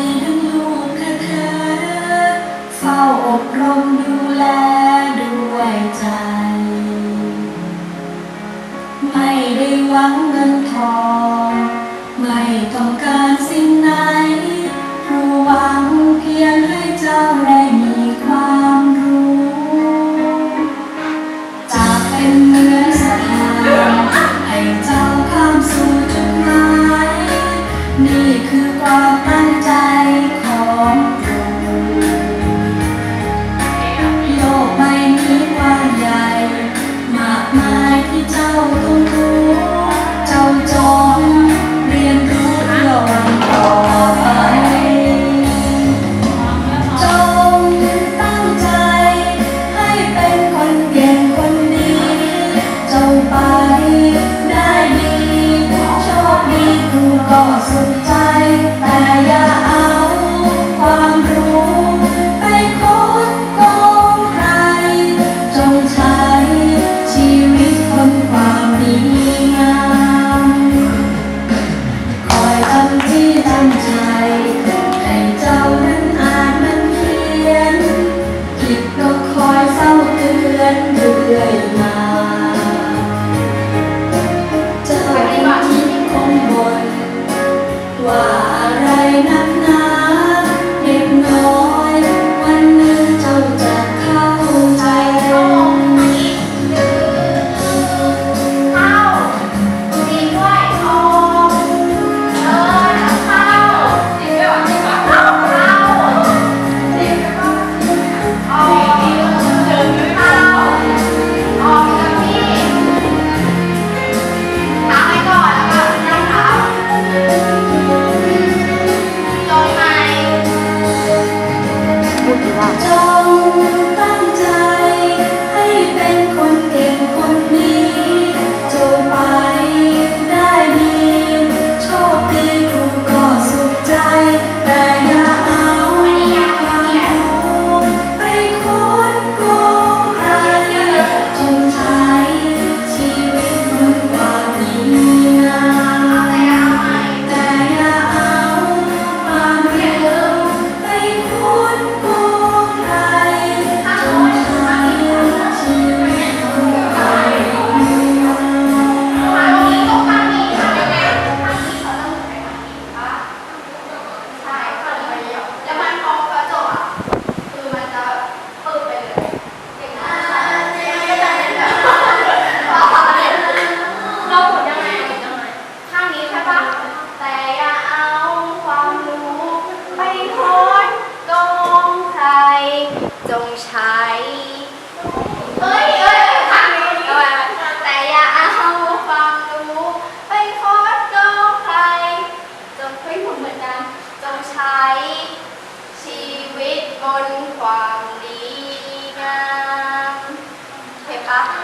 มีทั้งลูกเธอเฝ้าอบรมดูแลด้วยใจ ไม่ได้หวัง nossa ใช้เอ้ยเอ้ยแต่อย่าเอาควาดูไปโคตรโงใคร จงไม่เหมือนกันจงใช้ชีวิตบนความดีงามเห็นปะ